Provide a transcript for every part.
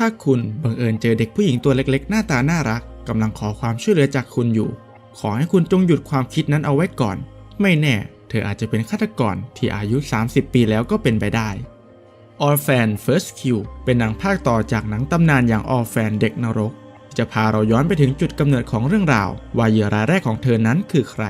ถ้าคุณบังเอิญเจอเด็กผู้หญิงตัวเล็กๆ หน้าตาน่ารักกำลังขอความช่วยเหลือจากคุณอยู่ ขอให้คุณจงหยุดความคิดนั้นเอาไว้ก่อน ไม่แน่ เธออาจจะเป็นฆาตกรที่อายุ 30 ปีแล้วก็เป็นไปได้ Orphan First Kill เป็นหนังภาคต่อจากหนังตำนานอย่าง Orphan เด็กนรก จะพาเราย้อนไปถึงจุดกำเนิดของเรื่องราว ว่าเหยื่อรายแรกของเธอนั้นคือใคร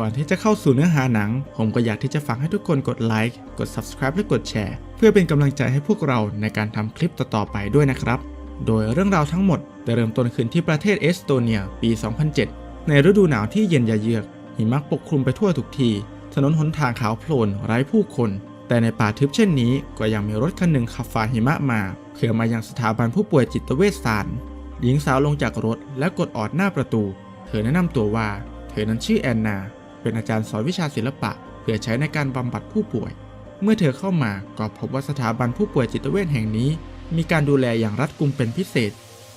ก่อนที่จะเข้าสู่เนื้อหาหนัง ผมก็อยากที่จะฝากให้ทุกคนกดไลค์กด Subscribe และกดแชร์ เพื่อเป็นกำลังใจให้พวกเราในการทำคลิปต่อๆไปด้วยนะครับ โดยเรื่องราวทั้งหมดได้เริ่มต้นขึ้นที่ประเทศเอสโตเนีย ปี 2007 ในฤดูหนาวที่เย็นยาเยือก หิมะปกคลุมไปทั่วทุกที ถนนหนทางขาวโพลนไร้ผู้คน แต่ในป่าทึบเช่นนี้ ก็ยังมีรถคันหนึ่งขับฝ่าหิมะมาเพื่อมายังสถาบันผู้ป่วยจิตเวชศาสตร์หญิงสาวลงจากรถและกดออดหน้าประตู เธอแนะนำตัวว่า เธอนั้นชื่อแอนนา เป็นอาจารย์สอนวิชาศิลปะ เพื่อใช้ในการบำบัดผู้ป่วย เมื่อเธอเข้ามาก็พบว่าสถาบันผู้ป่วยจิตเวชแห่งนี้ มีการดูแลอย่างรัดกุมเป็นพิเศษ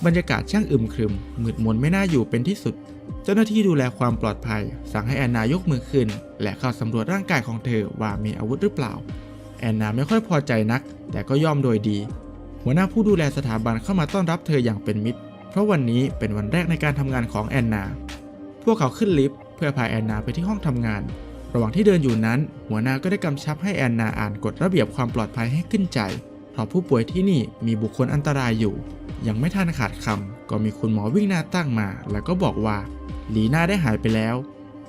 บรรยากาศช่างอึมครึมมืดมนไม่น่าอยู่เป็นที่สุด เจ้าหน้าที่ดูแลความปลอดภัย สั่งให้แอนนายกมือขึ้น และเข้าสำรวจร่างกายของเธอว่ามีอาวุธหรือเปล่า แอนนาไม่ค่อยพอใจนัก แต่ก็ยอมโดยดี หัวหน้าผู้ดูแลสถาบันเข้ามาต้อนรับเธออย่างเป็นมิตร เพราะวันนี้เป็นวันแรกในการทำงานของแอนนาพวกเขาขึ้นลิฟต์ เพื่อพาแอนนาไปที่ห้องทำงาน ระหว่างที่เดินอยู่นั้น หัวหน้าก็ได้กำชับให้แอนนาอ่านกฎระเบียบความปลอดภัยให้ขึ้นใจ เพราะผู้ป่วยที่นี่มีบุคคลอันตรายอยู่ ยังไม่ทันขาดคำก็มีคุณหมอวิ่งหน้าตั้งมา แล้วก็บอกว่าลีน่าได้หายไปแล้ว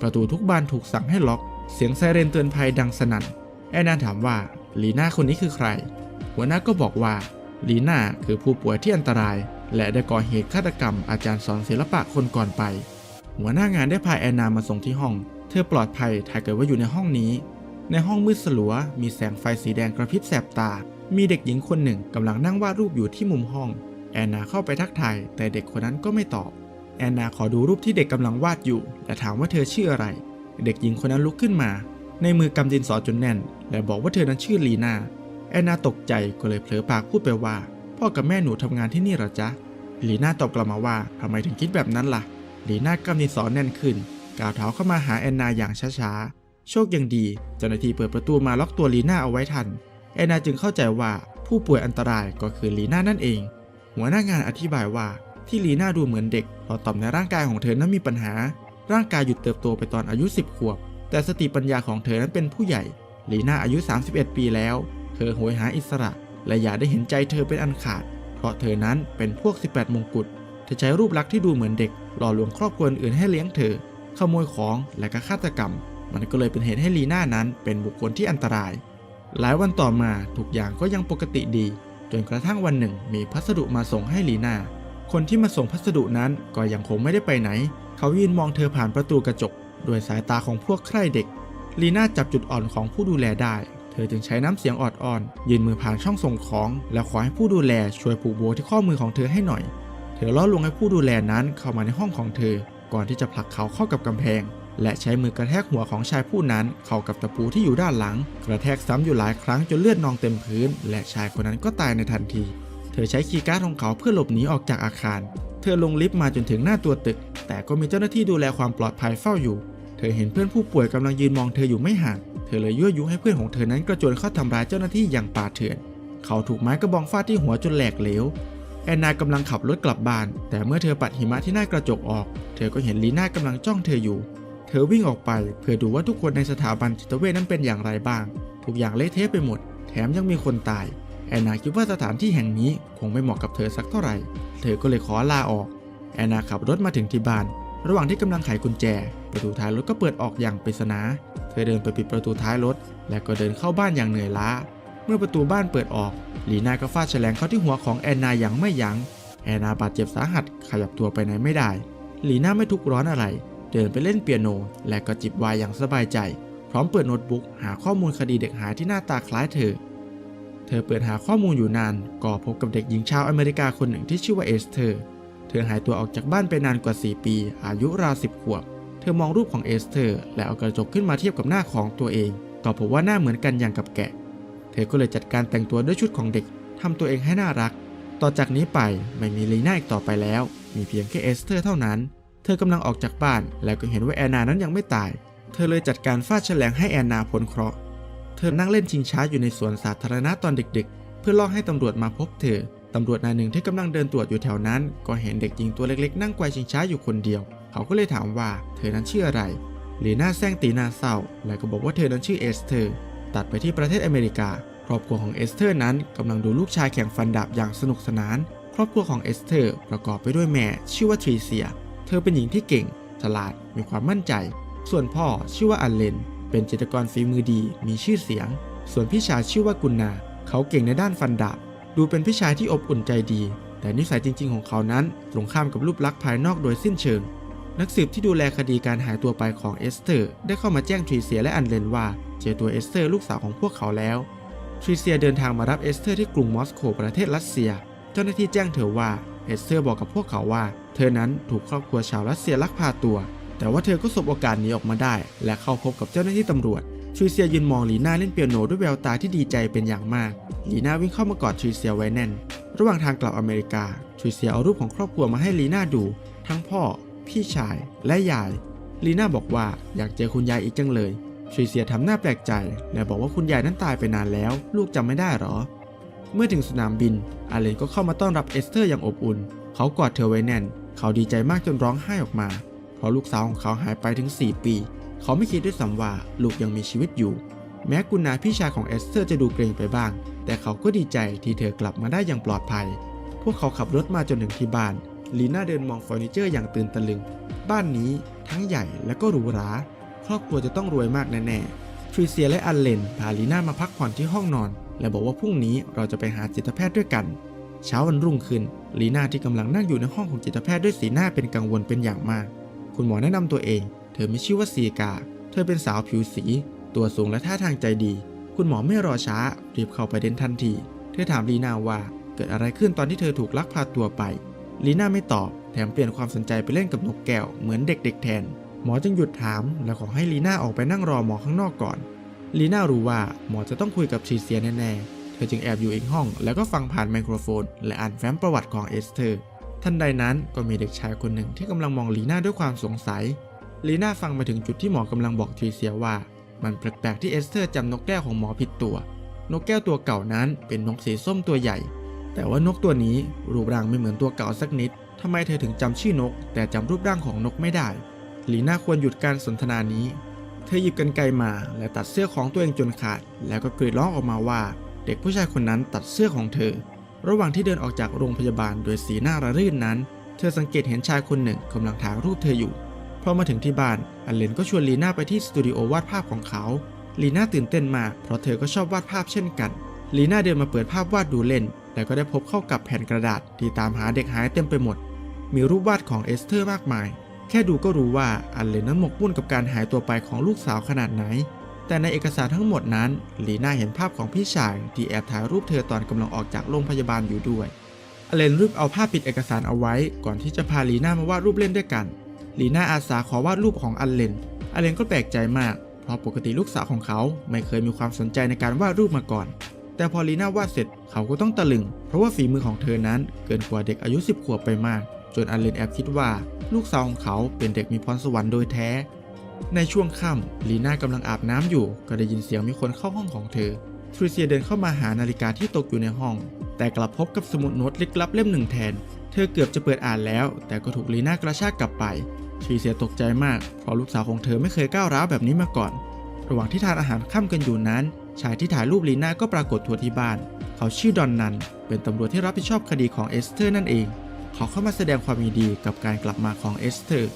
ประตูทุกบานถูกสั่งให้ล็อก เสียงไซเรนเตือนภัยดังสนั่น แอนนาถามว่าลีน่าคนนี้คือใคร หัวหน้าก็บอกว่าลีน่าคือผู้ป่วยที่อันตราย และได้ก่อเหตุฆาตกรรมอาจารย์สอนศิลปะคนก่อนไป หัวหน้างานได้พาแอนนามาส่งที่ห้อง เธอปลอดภัยถ้าเกิดว่าอยู่ในห้องนี้ ในห้องมืดสลัว มีแสงไฟสีแดงกระพริบแสบตา มีเด็กหญิงคนหนึ่งกำลังนั่งวาดรูปอยู่ที่มุมห้อง แอนนาเข้าไปทักทายแต่เด็กคนนั้นก็ไม่ตอบ แอนนาขอดูรูปที่เด็กกำลังวาดอยู่ และถามว่าเธอชื่ออะไร เด็กหญิงคนนั้นลุกขึ้นมา ในมือกำดินสอจนแน่น และบอกว่าเธอนั้นชื่อลีนาแอนนาตกใจก็เลยเผลอปากพูดไปว่า พ่อกับแม่หนูทำงานที่นี่หรอจ๊ะลีน่าตอบกลับมาว่าทำไมถึงคิดแบบนั้นล่ะ ลีน่ากำดิสอนแน่นขึ้นก้าวเท้าเข้ามาหาแอนนาอย่างช้าๆ โชคยังดี เจ้าหน้าที่เปิดประตูมาล็อกตัวลีน่าเอาไว้ทัน แอนนาจึงเข้าใจว่าผู้ป่วยอันตรายก็คือลีน่านั่นเอง หัวหน้างานอธิบายว่าที่ลีน่าดูเหมือนเด็กเพราะต่อมในร่างกายของเธอนั้นมีปัญหา ร่างกายหยุดเติบโตไปตอนอายุ 10 ขวบ แต่สติปัญญาของเธอนั้นเป็นผู้ใหญ่ ลีน่าอายุ 31 ปีแล้ว เธอโหยหาอิสระ และอย่าได้เห็นใจเธอเป็นอันขาด เพราะเธอนั้นเป็นพวก 18 มงกุฎ ธอใช้รูปลักษณ์ที่ดูเหมือนเด็กหล่อลวงครอบครัวอื่นให้เลี้ยงเธอ ขโมยของและก็ฆาตกรรม มันก็เลยเป็นเหตุให้ลีน่านั้นเป็นบุคคลที่อันตราย หลายวันต่อมาทุกอย่างก็ยังปกติดี จนกระทั่งวันหนึ่งมีพัสดุมาส่งให้ลีน่า คนที่มาส่งพัสดุนั้นก็ยังคงไม่ได้ไปไหน เขายืนมองเธอผ่านประตูกระจกด้วยสายตาของพวกใคร่เด็ก ลีน่าจับจุดอ่อนของผู้ดูแลได้ เธอจึงใช้น้ำเสียงออดอ่อน ยืนมือผ่านช่องส่งของ แล้วขอให้ผู้ดูแลช่วยผูกโบที่ข้อมือของเธอให้หน่อย เธอล่อลวงให้ผู้ดูแลนั้นเข้ามาในห้องของเธอ ก่อนที่จะผลักเขาเข้ากับกำแพง และใช้มือกระแทกหัวของชายผู้นั้น เข้ากับตะปูที่อยู่ด้านหลัง กระแทกซ้ำอยู่หลายครั้งจนเลือดนองเต็มพื้น และชายคนนั้นก็ตายในทันที เธอใช้คีย์การ์ดของเขาเพื่อหลบหนีออกจากอาคาร เธอลงลิฟต์มาจนถึงหน้าตัวตึก แต่ก็มีเจ้าหน้าที่ดูแลความปลอดภัยเฝ้าอยู่ เธอเห็นเพื่อนผู้ป่วยกำลังยืนมองเธออยู่ไม่ห่าง เธอเลยยั่วยุให้เพื่อนของเธอนั้นกระโจนเข้าทำร้ายเจ้าหน้าที่อย่างป่าเถื่อน เขาถูกไม้กระบองฟาดที่หัวจนแหลกเหลว แอนนากำลังขับรถกลับบ้าน แต่เมื่อเธอปัดหิมะที่หน้ากระจกออก เธอก็เห็นลีน่ากำลังจ้องเธออยู่ เธอวิ่งออกไปเพื่อดูว่าทุกคนในสถาบันจิตเวชนั้นเป็นอย่างไรบ้าง ทุกอย่างเละเทะไปหมด แถมยังมีคนตาย แอนนาคิดว่าสถานที่แห่งนี้คงไม่เหมาะกับเธอสักเท่าไหร่ เธอก็เลยขอลาออก แอนนาขับรถมาถึงที่บ้าน ระหว่างที่กำลังไขกุญแจ ประตูท้ายรถก็เปิดออกอย่างปริศนา เธอเดินไปปิดประตูท้ายรถ และก็เดินเข้าบ้านอย่างเหนื่อยล้า มื่อประตูบ้านเปิดออกลีน่าก็ฟาดแฉลงเข้าที่หัวของแอนนาอย่างไม่ยัง้งแอนนาบาดเจ็บสาหัสขยับตัวไปไหนไม่ได้ลีน่าไม่ทุกข์ร้อนอะไร เดินไปเล่นเปียโน และก็จิบไวน์อย่างสบายใจ พร้อมเปิดโน้ตบุ๊กหาข้อมูลคดีเด็กหายที่หน้าตาคล้ายเธอ เธอเปิดหาข้อมูลอยู่นาน ก็พบกับเด็กหญิงชาวอเมริกาคนหนึ่งที่ชื่อว่าเอสเธอร์ เธอหายตัวออกจากบ้านไปนานกว่า 4 ปี อายุราวสิบขวบ เธอมองรูปของเอสเธอร์ และเอากระจกขึ้นมาเทียบกับหน้าของตัวเอง ก็พบว่าหน้าเหมือนกันอย่างกับแกะ ธอก็เลยจัดการแต่งตัวด้วยชุดของเด็กทำตัวเองให้น่ารัก ต่อจากนี้ไปไม่มีลีน่าอีกต่อไปแล้ว มีเพียงแค่เอสเธอร์เท่านั้น เธอกำลังออกจากบ้าน แล้วก็เห็นว่าแอนนานั้นยังไม่ตาย เธอเลยจัดการฟาดแฉลงให้แอนนาพ้นเคราะห์ เธอนั่งเล่นชิงช้าอยู่ในสวนสาธารณะตอนเด็กๆ เพื่อล่อให้ตำรวจมาพบเธอ ตำรวจนายหนึ่งที่กำลังเดินตรวจอยู่แถวนั้น ก็เห็นเด็กหญิงตัวเล็กๆ นั่งไกวชิงช้าอยู่คนเดียว เขาก็เลยถามว่าเธอนั้นชื่ออะไรลีน่าแซงตีนาเศร้า และก็บอกว่าเธอนั้นชื่อเอสเธอร์ตัดไปที่ประเทศอเมริกา รอบครัวของเอสเธอร์นั้นกำลังดูลูกชายแข่งฟันดาบอย่างสนุกสนาน ครอบครัวของเอสเธอร์ประกอบไปด้วยแม่ชื่อว่าทรีเซีย เธอเป็นหญิงที่เก่ง ฉลาดมีความมั่นใจ ส่วนพ่อชื่อว่าอันเลน เป็นจิตรกรฝีมือดีมีชื่อเสียง ส่วนพี่ชายชื่อว่ากุนนา เขาเก่งในด้านฟันดาบ ดูเป็นพี่ชายที่อบอุ่นใจดี แต่นิสัยจริง ๆ ของเขานั้น ตรงข้ามกับรูปลักษณ์ภายนอกโดยสิ้นเชิง นักสืบที่ดูแลคดีการหายตัวไปของเอสเธอร์ ได้เข้ามาแจ้งทรีเซียและอันเลนว่า เจอตัวเอสเธอร์ลูกสาวของพวกเขาแล้ว ทริเซียเดินทางมารับเอสเธอร์ที่กรุงมอสโกประเทศรัสเซีย เจ้าหน้าที่แจ้งเธอว่าเอสเธอร์บอกกับพวกเขาว่า เธอนั้นถูกครอบครัวชาวรัสเซียลักพาตัว แต่ว่าเธอก็สบโอกาสหนีออกมาได้ และเข้าพบกับเจ้าหน้าที่ตำรวจทริเซียยืนมองลีน่าเล่นเปียโนด้วยแววตาที่ดีใจเป็นอย่างมากลีน่าวิ่งเข้ามากอดทริเซียไว้แน่น ระหว่างทางกลับอเมริกาทริเซียเอารูปของครอบครัวมาให้ลีน่าดู ทั้งพ่อ พี่ชาย และยายลีน่าบอกว่าอยากเจอคุณยายอีกจังเลย ทริเซียทำหน้าแปลกใจ และบอกว่าคุณยายนั้นตายไปนานแล้ว ลูกจำไม่ได้หรอ เมื่อถึงสนามบิน อาเลนก็เข้ามาต้อนรับเอสเธอร์อย่างอบอุ่น เขากอดเธอไว้แน่น เขาดีใจมากจนร้องไห้ออกมา เพราะลูกสาวของเขาหายไปถึง 4 ปี เขาไม่คิดด้วยซ้ำว่าลูกยังมีชีวิตอยู่ แม้กุนนาพี่ชายของเอสเธอร์จะดูเกรงไปบ้าง แต่เขาก็ดีใจที่เธอกลับมาได้อย่างปลอดภัย พวกเขาขับรถมาจนถึงที่บ้านลีน่าเดินมองเฟอร์นิเจอร์อย่างตื่นตะลึง บ้านนี้ทั้งใหญ่และก็หรูหรา รอบครัวจะต้องรวยมากแน่ๆ ทริเซียและอันเลนพาลีน่ามาพักผ่อนที่ห้องนอน และบอกว่าพรุ่งนี้เราจะไปหาจิตแพทย์ด้วยกัน เช้าวันรุ่งขึ้นลีน่าที่กำลังนั่งอยู่ในห้องของจิตแพทย์ด้วยสีหน้าเป็นกังวลเป็นอย่างมาก คุณหมอแนะนำตัวเอง เธอมีชื่อว่าซีกา เธอเป็นสาวผิวสี ตัวสูงและท่าทางใจดี คุณหมอไม่รอช้ารีบเข้าไปเด่นทันที เธอถามลีน่าว่าเกิดอะไรขึ้นตอนที่เธอถูกลักพาตัวไปลีน่าไม่ตอบแถมเปลี่ยนความสนใจไปเล่นกับนกแก้วเหมือนเด็กๆแทน หมอจึงหยุดถามและขอให้ลีน่าออกไปนั่งรอหมอข้างนอกก่อน ลีน่ารู้ว่าหมอจะต้องคุยกับทรีเซียแน่ๆ เธอจึงแอบอยู่อีกห้อง แล้วก็ฟังผ่านไมโครโฟน และอ่านแฟ้มประวัติของเอสเธอร์ ทันใดนั้นก็มีเด็กชายคนหนึ่งที่กำลังมองลีน่าด้วยความสงสัย ลีน่าฟังมาถึงจุดที่หมอกำลังบอกทรีเซียว่า มันแปลกๆที่เอสเธอร์จำนกแก้วของหมอผิดตัว นกแก้วตัวเก่านั้นเป็นนกสีส้มตัวใหญ่ แต่ว่านกตัวนี้รูปร่างไม่เหมือนตัวเก่าสักนิดทำไมเธอถึงจำชื่อนก แต่จำรูปร่างของนกไม่ได้ ลีน่าควรหยุดการสนทนานี้ เธอหยิบกรรไกรมาและตัดเสื้อของตัวเองจนขาด แล้วก็กรีดร้องออกมาว่า เด็กผู้ชายคนนั้นตัดเสื้อของเธอ ระหว่างที่เดินออกจากโรงพยาบาลโดยสีหน้าระรื่นนั้น เธอสังเกตเห็นชายคนหนึ่งกำลังถ่ายรูปเธออยู่พอมาถึงที่บ้านอันเลนก็ชวนลีน่าไปที่สตูดิโอวาดภาพของเขาลีน่าตื่นเต้นมากเพราะเธอก็ชอบวาดภาพเช่นกันลีน่าเดินมาเปิดภาพวาดดูเล่นแต่ก็ได้พบเข้ากับแผ่นกระดาษที่ตามหาเด็กหายเต็มไปหมด มีรูปวาดของเอสเธอร์มากมาย แค่ดูก็รู้ว่าอันเลนนั้นหมกมุ่นกับการหายตัวไปของลูกสาวขนาดไหน แต่ในเอกสารทั้งหมดนั้นลีน่าเห็นภาพของพี่ชายที่แอบถ่ายรูปเธอตอนกำลังออกจากโรงพยาบาลอยู่ด้วยอเลนรีบเอาผ้าปิดเอกสารเอาไว้ ก่อนที่จะพาลีน่ามาวาดรูปเล่นด้วยกันลีน่าอาสาขอวาดรูปของอเลนอเลนก็แปลกใจมาก เพราะปกติลูกสาวของเขาไม่เคยมีความสนใจในการวาดรูปมาก่อน แต่พอลีน่าวาดเสร็จเขาก็ต้องตะลึง เพราะว่าฝีมือของเธอนั้นเกินกว่าเด็กอายุ 10 ขวบไปมาก จนอันเลนแอบคิดว่าลูกสาวของเขาเป็นเด็กมีพรสวรรค์โดยแท้ ในช่วงค่ำลีน่ากำลังอาบน้ำอยู่ ก็ได้ยินเสียงมีคนเข้าห้องของเธอทริเซียเดินเข้ามาหานาฬิกาที่ตกอยู่ในห้อง แต่กลับพบกับสมุดโน้ตลึกลับเล่มหนึ่งแทน เธอเกือบจะเปิดอ่านแล้ว แต่ก็ถูกลีน่ากระชากกลับไปทริเซียตกใจมากเพราะลูกสาวของเธอไม่เคยก้าวร้าวแบบนี้มาก่อน ระหว่างที่ทานอาหารค่ำกันอยู่นั้น ชายที่ถ่ายรูปลีน่าก็ปรากฏตัวที่บ้าน เขาชื่อดอนนัน เป็นตำรวจที่รับผิดชอบคดีของเอสเธอร์นั่นเอง ขาเข้ามาแสดงความยินดีกับการกลับมาของเอสเธอร์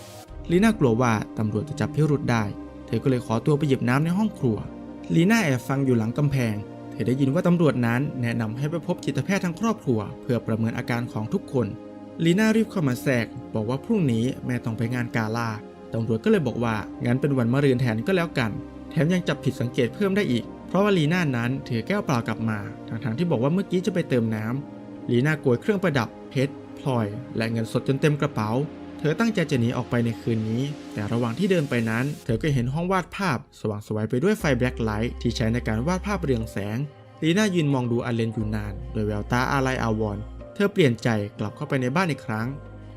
ลีน่ากลัวว่าตำรวจจะจับพิรุธได้ เธอก็เลยขอตัวไปหยิบน้ำในห้องครัวลีน่าแอบฟังอยู่หลังกำแพง เธอได้ยินว่าตำรวจนั้นแนะนำให้ไปพบจิตแพทย์ทั้งครอบครัว เพื่อประเมินอาการของทุกคนลีน่ารีบเข้ามาแทรก บอกว่าพรุ่งนี้แม่ต้องไปงานกาลาตำรวจก็เลยบอกว่างั้นเป็นวันมะรืนแทนก็แล้วกัน แถมยังจับผิดสังเกตเพิ่มได้อีก เพราะว่าลีน่านั้นถือแก้วเปล่ากลับมาทั้งๆที่บอกว่าเมื่อกี้จะไปเติมน้ำลีน่าโกยเครื่องประดับเพชร พลอยและเงินสดจนเต็มกระเป๋า เธอตั้งใจจะหนีออกไปในคืนนี้ แต่ระหว่างที่เดินไปนั้น เธอก็เห็นห้องวาดภาพ สว่างสวยไปด้วยไฟแบล็คไลท์ที่ใช้ในการวาดภาพเรืองแสงลีน่ายืนมองดูอเลนอยู่นาน โดยแววตาอาลัยอาวรณ์เธอเปลี่ยนใจกลับเข้าไปในบ้านอีกครั้ง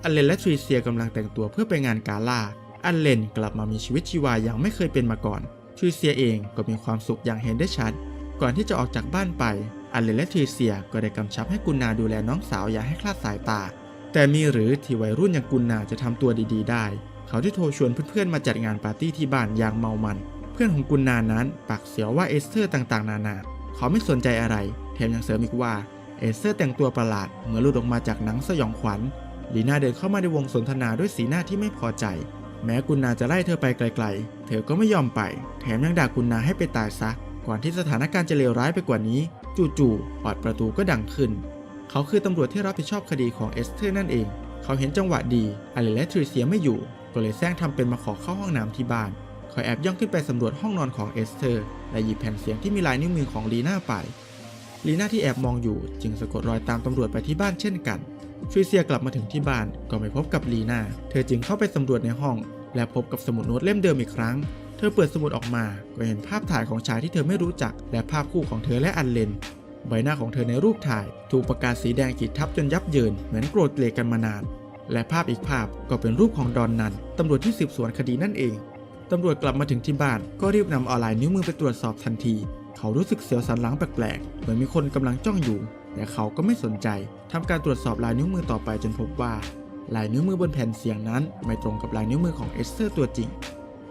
อเลนและทรีเซียกำลังแต่งตัวเพื่อไปงานกาล่าอันเลนกลับมามีชีวิตชีวาอย่างไม่เคยเป็นมาก่อนทรีเซียเองก็มีความสุขอย่างเห็นได้ชัด ก่อนที่จะออกจากบ้านไป อันเลและทีเซียก็ได้กำชับให้กุนนาดูแลน้องสาวอย่าให้คลาดสายตา แต่มีหรือที่วัยรุ่นอย่างกุนนาจะทำตัวดีๆ ได้ เขาที่โทรชวนเพื่อนๆมาจัดงานปาร์ตี้ที่บ้านอย่างเมามัน เพื่อนของกุนนานั้นปากเสียวว่าเอสเธอร์ต่างๆ นานา เขาไม่สนใจอะไรแถมยังเสริมอีกว่าเอสเธอร์แต่งตัวประหลาดเหมือนหลุดออกมาจากหนังสยองขวัญลีน่าเดินเข้ามาในวงสนทนาด้วยสีหน้าที่ไม่พอใจ แม้กุนนาจะไล่เธอไปไกล ๆ เธอก็ไม่ยอมไป แถมยังด่ากุนนาให้ไปตายซะ ก่อนที่สถานการณ์จะเลวร้ายไปกว่านี้ จู่ๆปอดประตูก็ดังขึ้น เขาคือตำรวจที่รับผิดชอบคดีของเอสเธอร์นั่นเอง เขาเห็นจังหวะดีอเลและทริเซียไม่อยู่ ก็เลยแซงทำเป็นมาขอเข้าห้องน้ำที่บ้านเขาแอบย่องขึ้นไปสำรวจห้องนอนของเอสเธอร์และหยิบแผ่นเสียงที่มีลายนิ้วมือของลีน่าไปลีน่าที่แอบมองอยู่จึงสะกดรอยตามตำรวจไปที่บ้านเช่นกันทริเซียกลับมาถึงที่บ้านก็ไม่พบกับลีน่า เธอจึงเข้าไปสำรวจในห้อง และพบกับสมุดโน้ตเล่มเดิมอีกครั้ง เธอเปิดสมุดออกมา ก็เห็นภาพถ่ายของชายที่เธอไม่รู้จัก และภาพคู่ของเธอและอันเลน ใบหน้าของเธอในรูปถ่าย ถูกประกาศสีแดงขีดทับจนยับเยิน เหมือนโกรธเกลียดกันมานาน และภาพอีกภาพก็เป็นรูปของดอนนัน ตำรวจที่สืบสวนคดีนั่นเอง ตำรวจกลับมาถึงที่บ้าน ก็รีบนำออนไลน์นิ้วมือไปตรวจสอบทันที เขารู้สึกเสียวสันหลังแปลกๆ เหมือนมีคนกำลังจ้องอยู่ แต่เขาก็ไม่สนใจ ทำการตรวจสอบลายนิ้วมือต่อไปจนพบว่าลายนิ้วมือบนแผ่นเสียงนั้น ไม่ตรงกับลายนิ้วมือของเอสเธอร์ตัวจริง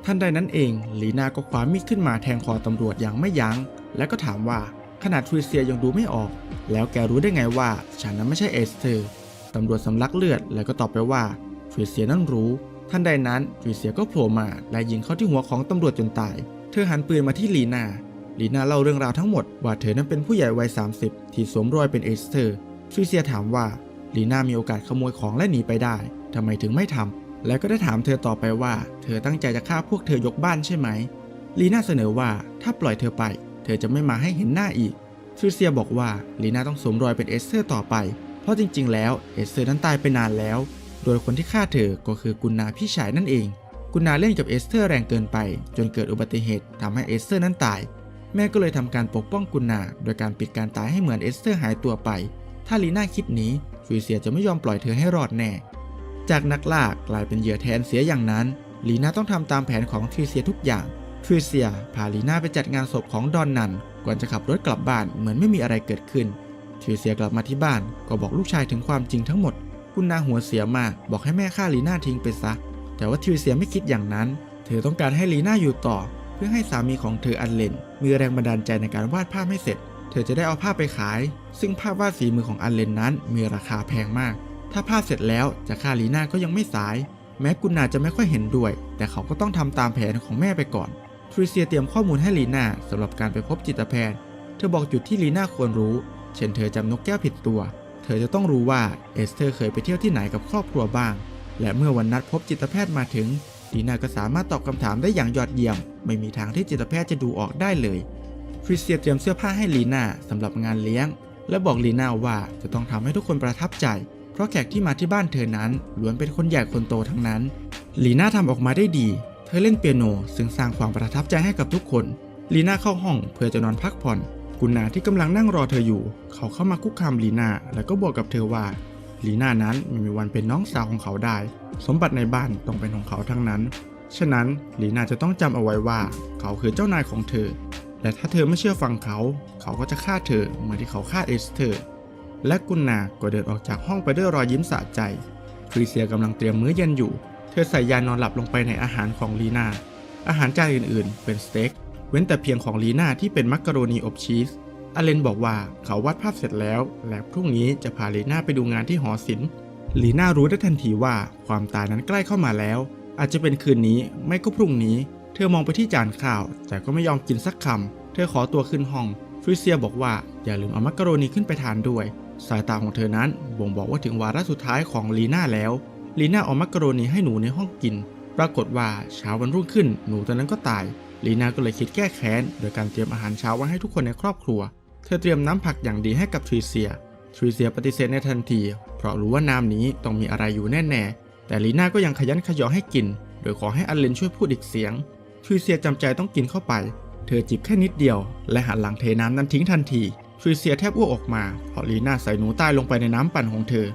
ทันใดนั้นเองลีนาก็คว้ามีดขึ้นมาแทงคอตำรวจอย่างไม่ยัง้ง และก็ถามว่าขนาดทริเซียยังดูไม่ออก แล้วแกรู้ได้ไงว่าฉันนั้นไม่ใช่เอสเธอร์ตำรวจสำลักเลือดแล้วก็ตอบไปว่าทริเซียนั้นรู้ทันใดนั้นทริเซียก็โผล่มาและยิงเข้าที่หัวของตำรวจจนตาย เธอหันปืนมาที่ลีนาลีนาเล่าเรื่องราวทั้งหมดว่าเธอนั้นเป็นผู้ใหญ่วัย 30 ที่สวมรอยเป็นเอสเธอร์ทริเซียถามว่าลีน่ามีโอกาสขโมยของและหนีไปได้ทำไมถึงไม่ทำ แล้วก็ได้ถามเธอต่อไปว่า เธอตั้งใจจะฆ่าพวกเธอยกบ้านใช่ไหม ลีน่าเสนอว่าถ้าปล่อยเธอไป เธอจะไม่มาให้เห็นหน้าอีกทริเซียบอกว่าลีน่าต้องสวมรอยเป็นเอสเธอร์ต่อไป เพราะจริง ๆ แล้วเอสเธอร์นั้นตายไปนานแล้ว โดยคนที่ฆ่าเธอก็คือกุนนาพี่ชายนั่นเอง กุนนาเล่นกับเอสเธอร์แรงเกินไป จนเกิดอุบัติเหตุทำให้เอสเธอร์นั้นตาย แม่ก็เลยทำการปกป้องกุนนา โดยการปิดการตายให้เหมือนเอสเธอร์หายตัวไป ถ้าลีน่าคิดหนี้ทริเซียจะไม่ยอมปล่อยเธอให้รอดแน่ จากนักล่ากลายเป็นเหยื่อแทนเสียอย่างนั้นลีน่าต้องทำตามแผนของทริเซียทุกอย่างทริเซียพาลีน่าไปจัดงานศพของดอนนันก่อนจะขับรถกลับบ้านเหมือนไม่มีอะไรเกิดขึ้นทริเซียกลับมาที่บ้านก็บอกลูกชายถึงความจริงทั้งหมด คุณนาหัวเสียมากบอกให้แม่ฆ่าลีน่าทิ้งไปซะ แต่ว่าทริเซียไม่คิดอย่างนั้น เธอต้องการให้ลีน่าอยู่ต่อ เพื่อให้สามีของเธออันเลนมีแรงบันดาลใจในการวาดภาพให้เสร็จ เธอจะได้เอาภาพไปขาย ซึ่งภาพวาดฝีมือของอันเลนนั้นมีราคาแพงมาก ถ้าภาพเสร็จแล้วจะฆ่าลีน่าก็ยังไม่สาย แม้กุนนาจะไม่ค่อยเห็นด้วย แต่เขาก็ต้องทำตามแผนของแม่ไปก่อนทริเซียเตรียมข้อมูลให้ลีน่าสำหรับการไปพบจิตแพทย์ เธอบอกจุดที่ลีน่าควรรู้ เช่นเธอจำนกแก้วผิดตัว เธอจะต้องรู้ว่าเอสเธอร์เคยไปเที่ยวที่ไหนกับครอบครัวบ้าง และเมื่อวันนัดพบจิตแพทย์มาถึงลีน่าก็สามารถตอบคำถามได้อย่างยอดเยี่ยม ไม่มีทางที่จิตแพทย์จะดูออกได้เลยทริเซียเตรียมเสื้อผ้าให้ลีน่าสำหรับงานเลี้ยง และบอกลีน่าว่าจะต้องทำให้ทุกคนประทับใจ เพราะแขกที่มาที่บ้านเธอนั้นล้วนเป็นคนใหญ่คนโตทั้งนั้น ลีน่าทำออกมาได้ดี เธอเล่นเปียโน ซึ่งสร้างความประทับใจให้กับทุกคน ลีน่าเข้าห้องเพื่อจะนอนพักผ่อน กุนนาที่กำลังนั่งรอเธออยู่ เขาเข้ามาคุกคามลีน่าแล้วก็บอกกับเธอว่า ลีน่านั้นไม่มีวันเป็นน้องสาวของเขาได้ สมบัติในบ้านต้องเป็นของเขาทั้งนั้น ฉะนั้นลีน่าจะต้องจำเอาไว้ว่า เขาคือเจ้านายของเธอ และถ้าเธอไม่เชื่อฟังเขา เขาก็จะฆ่าเธอเหมือนที่เขาฆ่าเอสเธอร์ และกุนนาก็เดินออกจากห้องไปด้วยรอยยิ้มสะใจทริเซียกำลังเตรียมมื้อเย็นอยู่ เธอใส่ยานอนหลับลงไปในอาหารของลีนา อาหารจานอื่น ๆ เป็นสเต็ก เว้นแต่เพียงของลีนาที่เป็นมักกะโรนีอบชีส อเลนบอกว่าเขาวาดภาพเสร็จแล้ว และพรุ่งนี้จะพาลีนาไปดูงานที่หอศิลป์ลีนารู้ได้ทันทีว่าความตายนั้นใกล้เข้ามาแล้ว อาจจะเป็นคืนนี้ไม่ก็พรุ่งนี้ เธอมองไปที่จานข้าว แต่ก็ไม่ยอมกินสักคำเธอขอตัวขึ้นห้องฟริเซียบอกว่าอย่าลืมเอามักกะโรนีขึ้นไปทานด้วย สายตาของเธอนั้นบ่งบอกว่าถึงวาระสุดท้ายของลีน่าแล้ว ลีน่าเอามักกะโรนีให้หนูในห้องกิน ปรากฏว่าเช้าวันรุ่งขึ้นหนูตัวนั้นก็ตาย ลีน่าก็เลยคิดแก้แค้น โดยการเตรียมอาหารเช้าไว้ให้ทุกคนในครอบครัว เธอเตรียมน้ำผักอย่างดีให้กับทริเซีย ทริเซียปฏิเสธในทันที เพราะรู้ว่าน้ำนี้ต้องมีอะไรอยู่แน่ๆ แต่ลีน่าก็ยังขยันขยอให้กิน โดยขอให้อันเลนช่วยพูดอีกเสียง ทริเซียจำใจต้องกินเข้าไป เธอจิบแค่นิดเดียว และหันหลังเทน้ำนั้นทิ้งทันที ทริเซียแทบอ้วกออกมาเพราะลีน่าใส่หนูใตายลงไปในน้ำปั่นของเธอ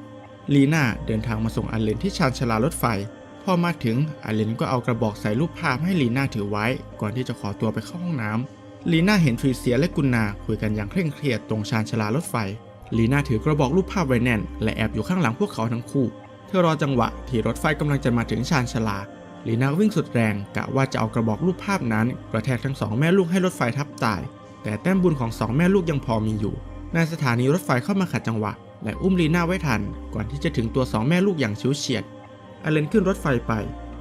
ลีน่าเดินทางมาส่งอันเลนที่ชานชลารถไฟ พอมาถึงอันเลนก็เอากระบอกใส่รูปภาพให้ลีน่าถือไว้ ก่อนที่จะขอตัวไปเข้าห้องน้ำลีน่าเห็นทรีเซียและกุนนาคุยกันอย่างเคร่งเครียดตรงชานชลารถไฟ ลีน่าถือกระบอกรูปภาพไว้แน่น และแอบอยู่ข้างหลังพวกเขาทั้งคู่ เธอรอจังหวะที่รถไฟกำลังจะมาถึงชานชลาลีน่าวิ่งสุดแรงกะว่าจะเอากระบอกรูปภาพนั้นกระแทกทั้งสองแม่ลูกให้รถไฟทับตาย แต่แต้มบุญของสองแม่ลูกยังพอมีอยู่ในสถานีรถไฟเข้ามาขัดจังหวะ และอุ้มลีน่าไว้ทัน ก่อนที่จะถึงตัวสองแม่ลูกอย่างชิวเฉียดอเลนขึ้นรถไฟไป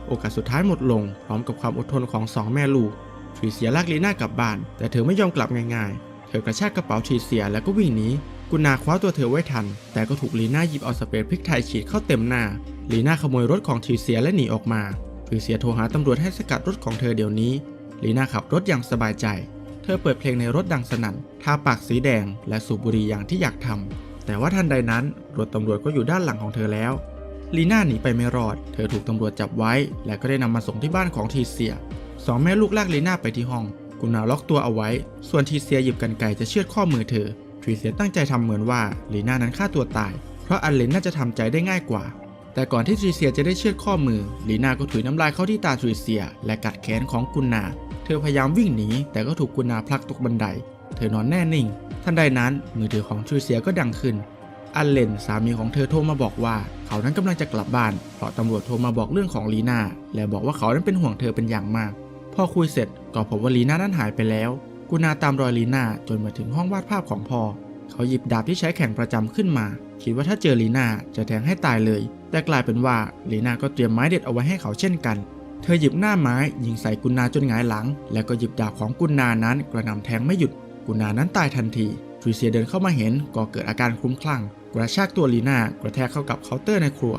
โอกาสสุดท้ายหมดลง พร้อมกับความอดทนของสองแม่ลูกทรีเซียลากลีน่ากลับบ้าน แต่เธอไม่ยอมกลับง่ายๆ เธอกระชากกระเป๋าทรีเซียแล้วก็วิ่งหนีกุนาคว้าตัวเธอไว้ทัน แต่ก็ถูกลีน่าหยิบเอาสเปรย์พริกไทยฉีดเข้าเต็มหน้าลีน่าขโมยรถของทรีเซียและหนีออกมาทรีเซียโทรหาตำรวจให้สกัดรถของเธอเดี๋ยวนี้ลีน่าขับรถอย่างสบายใจ ธอเปิดเพลงในรถดังสนั่น ทาปากสีแดง และสูบบุหรี่อย่างที่อยากทำ แต่ว่าทันใดนั้นรถตำรวจก็อยู่ด้านหลังของเธอแล้ว ลีน่าหนีไปไม่รอด เธอถูกตำรวจจับไว้ และก็ได้นำมาส่งที่บ้านของทีเซีย สองแม่ลูกลากลีน่าไปที่ห้อง กุนาล็อกตัวเอาไว้ ส่วนทีเซียหยิบกันไกจะเชือดข้อมือเธอ ทีเซียตั้งใจทำเหมือนว่าลีน่านั้นฆ่าตัวตาย เพราะอันเลนน่าจะทำใจได้ง่ายกว่า แต่ก่อนที่ทรีเซียจะได้เชือดข้อมือลีนาก็ถุยน้ำลายเข้าที่ตาทรีเซีย และกัดแขนของกุนนา เธอพยายามวิ่งหนี แต่ก็ถูกกุนนาผลักตกบันได เธอนอนแน่นิ่ง ทันใดนั้นมือถือของทรีเซียก็ดังขึ้น อันเลนสามีของเธอโทรมาบอกว่า เขานั้นกำลังจะกลับบ้าน เพราะตำรวจโทรมาบอกเรื่องของลีนาและบอกว่าเขานั้นเป็นห่วงเธอเป็นอย่างมาก พอคุยเสร็จก็พบว่าลีนานั้นหายไปแล้ว กุนาตามรอยลีนาจนมาถึงห้องวาดภาพของพ่อ เขาหยิบดาบที่ใช้แข่งประจำขึ้นมา คิดว่าถ้าเจอลีนาจะแทงให้ตายเลย แต่กลายเป็นว่าลีน่าก็เตรียมไม้เด็ดเอาไว้ให้เขาเช่นกัน เธอหยิบหน้าไม้ยิงใส่กุนนาจนหงายหลัง แล้วก็หยิบดาบของกุนนานั้นกระนำแทงไม่หยุด กุนนานั้นตายทันทีทรีเซียเดินเข้ามาเห็นก็เกิดอาการคลุ้มคลั่ง กระชากตัวลีน่ากระแทกเข้ากับเคาน์เตอร์ในครัว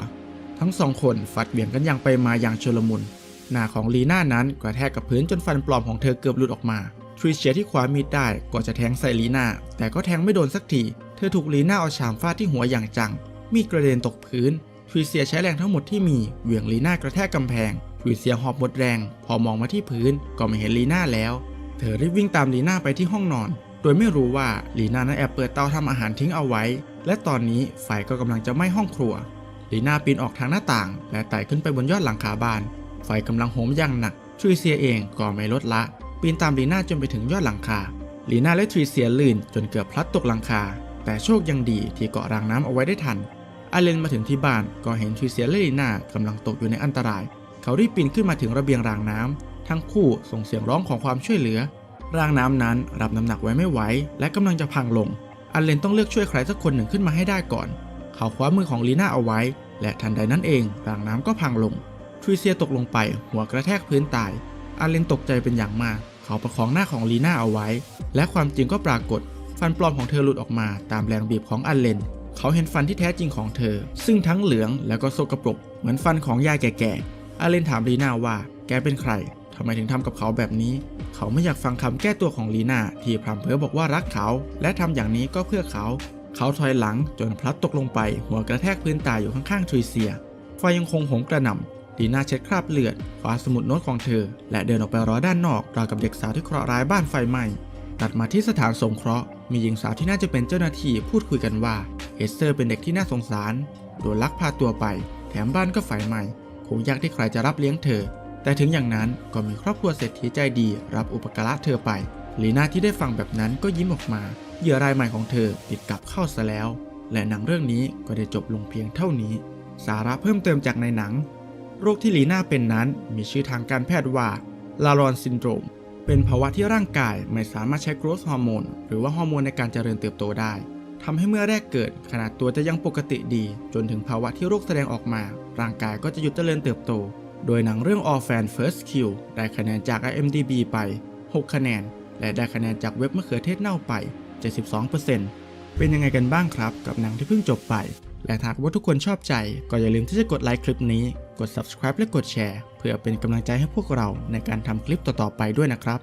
ทั้งสองคนฟัดเหวี่ยงกันอย่างไปมาอย่างชลมุน หน้าของลีน่านั้นกระแทกกับพื้นจนฟันปลอมของเธอเกือบหลุดออกมาทรีเซียที่คว้ามีดได้ก็จะแทงใส่ลีน่าแต่ก็แทงไม่โดนสักที เธอถูกลีน่าเอาชามฟาดที่หัวอย่างจัง มีดกระเด็นตกพื้น ทรีเซียใช้แรงทั้งหมดที่มีเหวี่ยงลีน่ากระแทกกำแพงทรีเซียหอบหมดแรง พอมองมาที่พื้นก็ไม่เห็นลีน่าแล้ว เธอรีบวิ่งตามลีน่าไปที่ห้องนอน โดยไม่รู้ว่าลีน่านั้นแอบเปิดเตาทำอาหารทิ้งเอาไว้ และตอนนี้ไฟก็กำลังจะไหม้ห้องครัวลีน่าปีนออกทางหน้าต่าง และไต่ขึ้นไปบนยอดหลังคาบ้าน ไฟกำลังโหมอย่างหนักทรีเซียเองก็ไม่ลดละ ปีนตามลีน่าจนไปถึงยอดหลังคาลีน่าและทรีเซียลื่นจนเกือบพลัดตกหลังคา แต่โชคยังดีที่เกาะรางน้ำเอาไว้ได้ทัน อาเลนมาถึงที่บ้านก็เห็นทรีเซียและลีน่ากำลังตกอยู่ในอันตราย เขารีบปีนขึ้นมาถึงระเบียงรางน้ำทั้งคู่ส่งเสียงร้องของความช่วยเหลือ รางน้ำนั้นรับน้ำหนักไว้ไม่ไหวและกำลังจะพังลงอันเลนต้องเลือกช่วยใครสักคนหนึ่งขึ้นมาให้ได้ก่อน เขาคว้ามือของลีน่าเอาไว้ และทันใดนั้นเองรางน้ำก็พังลงทรีเซียตกลงไป หัวกระแทกพื้นตายอาเลนตกใจเป็นอย่างมาก เขาประคองหน้าของลีน่าเอาไว้ และความจริงก็ปรากฏ ฟันปลอมของเธอหลุดออกมาตามแรงบีบของอาเลน เขาเห็นฟันที่แท้จริงของเธอ ซึ่งทั้งเหลืองแล้วก็โซกปรกเหมือนฟันของยายแก่ๆอาเลนถามลีน่าว่า แกเป็นใครทำไมถึงทำกับเขาแบบนี้ เขาไม่อยากฟังคำแก้ตัวของลีน่าที่พรำเพ้อบอกว่ารักเขา และทำอย่างนี้ก็เพื่อเขา เขาถอยหลังจนพลัดตกลงไป หัวกระแทกพื้นตายอยู่ข้างๆทรีเซีย ไฟยังคงโหมกระหน่ำลีน่าเช็ดคราบเลือดคว้าสมุดโน้ตของเธอ และเดินออกไปรอด้านนอกราวกับเด็กสาวที่เคราะห์ร้ายบ้านไฟไหม้ตัดมาที่สถานสงเคราะห์ มีหญิงสาวที่น่าจะเป็นเจ้าหน้าที่พูดคุยกันว่าเอสเตอร์เป็นเด็กที่น่าสงสาร โดนลักพาตัวไป แถมบ้านก็ไฟไหม้คงยากที่ใครจะรับเลี้ยงเธอ แต่ถึงอย่างนั้นก็มีครอบครัวเศรษฐีใจดี รับอุปการะเธอไปลีน่าที่ได้ฟังแบบนั้นก็ยิ้มออกมาเหยื่อรายใหม่ของเธอติดกับเข้าซะแล้ว และหนังเรื่องนี้ก็ได้จบลงเพียงเท่านี้ สาระเพิ่มเติมจากในหนัง โรคที่ลีน่าเป็นนั้นมีชื่อทางการแพทย์ว่าลารอนซินโดรม เป็นภาวะที่ร่างกายไม่สามารถใช้โกรทฮอร์โมนหรือว่าฮอร์โมนในการเจริญเติบโตได้ทำให้เมื่อแรกเกิดขนาดตัวจะยังปกติดี จนถึงภาวะที่โรคแสดงออกมา ร่างกายก็จะหยุดเจริญเติบโต โดยหนังเรื่อง Orphan First Kill ได้คะแนนจาก IMDb ไป 6 คะแนน และได้คะแนนจากเว็บมะเขือเทศเน่าไป 72%เป็นยังไงกันบ้างครับกับหนังที่เพิ่งจบไป และหากว่าทุกคนชอบใจ ก็อย่าลืมที่จะกดไลค์คลิปนี้ กด subscribe และกดแชร์ เพื่อเป็นกำลังใจให้พวกเราในการทำคลิปต่อๆไปด้วยนะครับ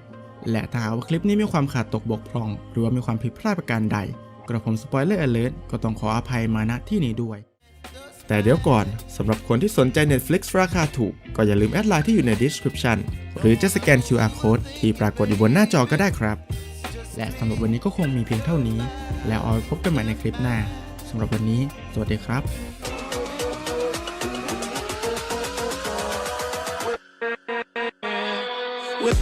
และถ้าหากว่าคลิปนี้มีความขาดตกบกพร่อง หรือว่ามีความผิดพลาดประการใด กระผมสปอยเลอร์ alert ก็ต้องขออภัยมาณที่นี้ด้วย แต่เดี๋ยวก่อนสำหรับคนที่สนใจ Netflix ราคาถูก ก็อย่าลืมแอดไลน์ที่อยู่ใน description หรือจะสแกน QR code ที่ปรากฏอยู่บนหน้าจอก็ได้ครับ และสำหรับวันนี้ก็คงมีเพียงเท่านี้ แล้วเอาพบกันใหม่ในคลิปหน้าสำหรับวันนี้ สวัสดีครับ We'll